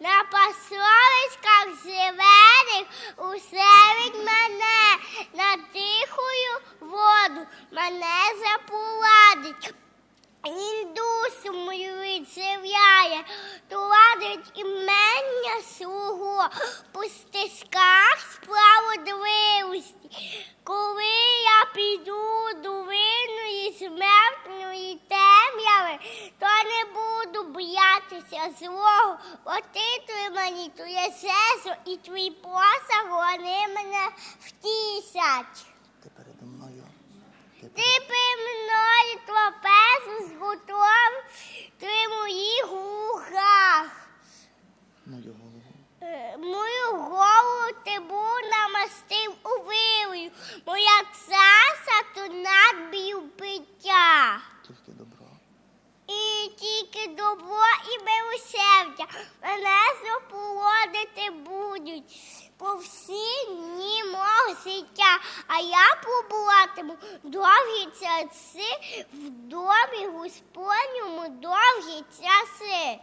на пасовиськах зелених усе від мене, на тихою воду мене запуладить. Індусу мою відзивляє, туладить імення свого по стежках справедливості. Коли я піду до винної, смертної темряви, то не буду боятися злого. Отитуй мені твоє серце і твій посаг, вони мене втісять. Ти передо мною. Ти Ти пи мною трапезу зготовив, ти моїх вухах. мою голову. Е, Мою голову ти був намастив тільки добро і милосердя мене заполодити будуть по всі дні мого життя, а я побуватиму довгі часи в домі Господньому довгі часи.